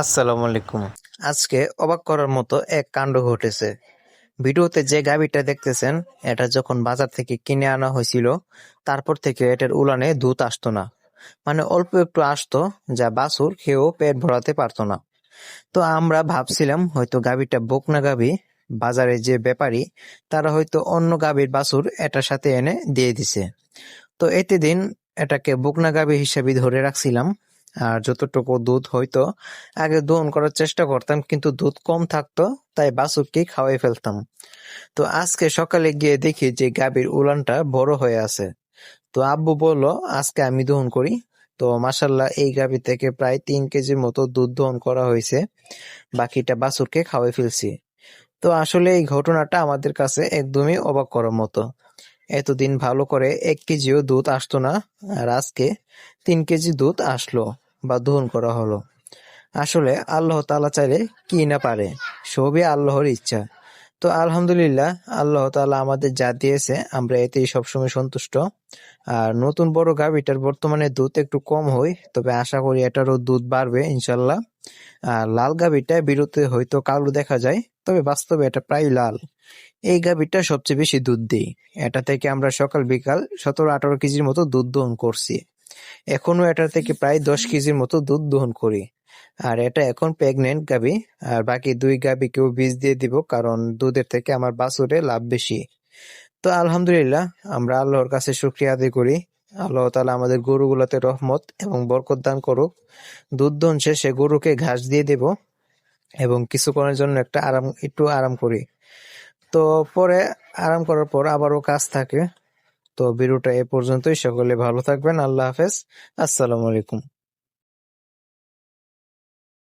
আসসালামু আলাইকুম। আজকে অবাক করার মতো এক কাণ্ড ঘটেছে। ভিডিওতে যে গাভীটা দেখতেছেন, এটা যখন বাজার থেকে কিনে আনা হয়েছিল, তারপর থেকে এটার উলানে দুধ আসতো না। মানে অল্প একটু আসতো, যা বাছুর খেয়েও পেট ভরাতে পারতো না। তো আমরা ভাবছিলাম, হয়তো গাভীটা বকনা গাভী, বাজারে যে ব্যাপারী, তারা হয়তো অন্য গাভীর বাছুর এটার সাথে এনে দিয়ে দিছে। তো এতে দিন এটাকে বকনা গাভী হিসেবে ধরে রাখছিলাম। আর যতটুকু দুধ হইতো, আগে দহন করার চেষ্টা করতাম, কিন্তু দুধ কম থাকতো, তাই বাছুরকেই খাওয়াই ফেলতাম। তো আজকে সকালে গিয়ে দেখি যে গাভীর উলানটা বড় হয়ে আছে। তো আব্বু বলল, আজকে আমি দহন করি। তো মাসাল্লাহ এই গাভী থেকে প্রায় তিন কেজির মতো দুধ দহন করা হয়েছে। বাকিটা বাছুরকে খাওয়াই ফেলছি। তো আসলে এই ঘটনাটা আমাদের কাছে একদমই অবাক করার মতো। এতদিন ভালো করে এক কেজিও দুধ আসতো না, আর আজকে তিন কেজি দুধ আসলো বা দহন করা হলো। আসলে আল্লাহ তালা চাইলে কি না পারে, সবই আল্লাহর ইচ্ছা। তো আলহামদুলিল্লাহ, আল্লাহ তালা আমাদের যা দিয়েছে, আমরা এতেই সবসময় সন্তুষ্ট। আর নতুন বড় গাভীটার বর্তমানে দুধ একটু কম হয়, তবে আশা করি এটারও দুধ বাড়বে ইনশাল্লাহ লাল গাভীটা বিরতে হয়তো কালো দেখা যায়, তবে বাস্তবে এটা প্রায় লাল। এই গাভীটা সবচেয়ে বেশি দুধ দেয় এটা থেকে আমরা সকাল, বিকাল সতেরো, আঠারো কেজির মতো দুধ দহন করছি। এখনও এটা থেকে প্রায় দশ কেজির মতো দুধ দহন করি। আর এটা এখন প্রেগনেন্ট গাভী, আর বাকি দুই গাভীকেও বীজ দিয়ে দিব কারণ দুধের থেকে আমার বাছুরে লাভ বেশি। তো আলহামদুলিল্লাহ, আমরা আল্লাহর কাছে শুক্রিয়া আদায় করি। আল্লাহ তালা আমাদের গরুগুলোতে রহমত এবং বরকত দান করুক। দুধ দন শেষে গরুকে ঘাস দিয়ে দেব এবং কিছুক্ষণের জন্য একটা আরাম, একটু আরাম করি। তো পরে আরাম করার পর আবারও কাজ থাকে। তো বিরুটা এ পর্যন্তই। সকলে ভালো থাকবেন। আল্লাহ হাফেজ। আসসালামু আলাইকুম।